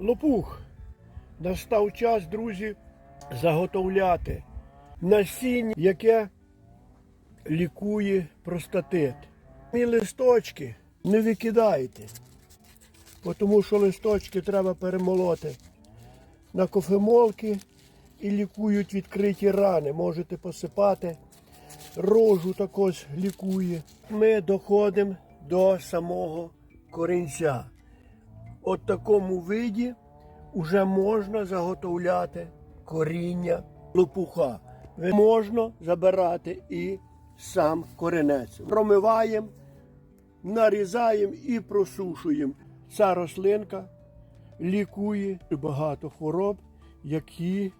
Лопух. Настав час, друзі, заготовляти насіння, яке лікує простатит. І листочки не викидайте, тому що листочки треба перемолоти на кофемолки і лікують відкриті рани. Можете посипати. Рожу також лікує. Ми доходимо до самого корінця. От такому виді вже можна заготовляти коріння лопуха. Можна забирати і сам коренець. Промиваємо, нарізаємо і просушуємо. Ця рослинка лікує багато хвороб, які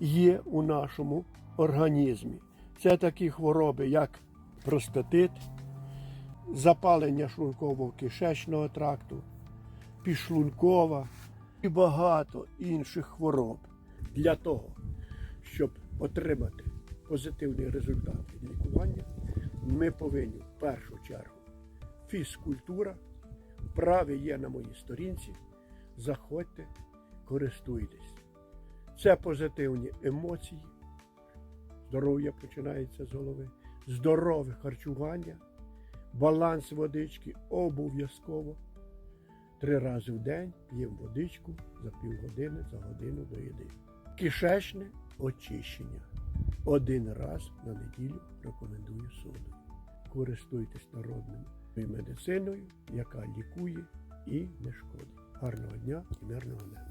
є у нашому організмі. Це такі хвороби, як простатит, запалення шлунково-кишечного тракту, підшлункова і багато інших хвороб. Для того, щоб отримати позитивний результат від лікування, ми повинні в першу чергу фізкультура, вправи є на моїй сторінці. Заходьте, користуйтесь. Це позитивні емоції. Здоров'я починається з голови, здорове харчування, баланс водички обов'язково. Три рази в день п'ємо водичку за півгодини, за годину до їди. Кишечне очищення. Один раз на неділю рекомендую соду. Користуйтесь народною медициною, яка лікує і не шкодить. Гарного дня і мирного неба!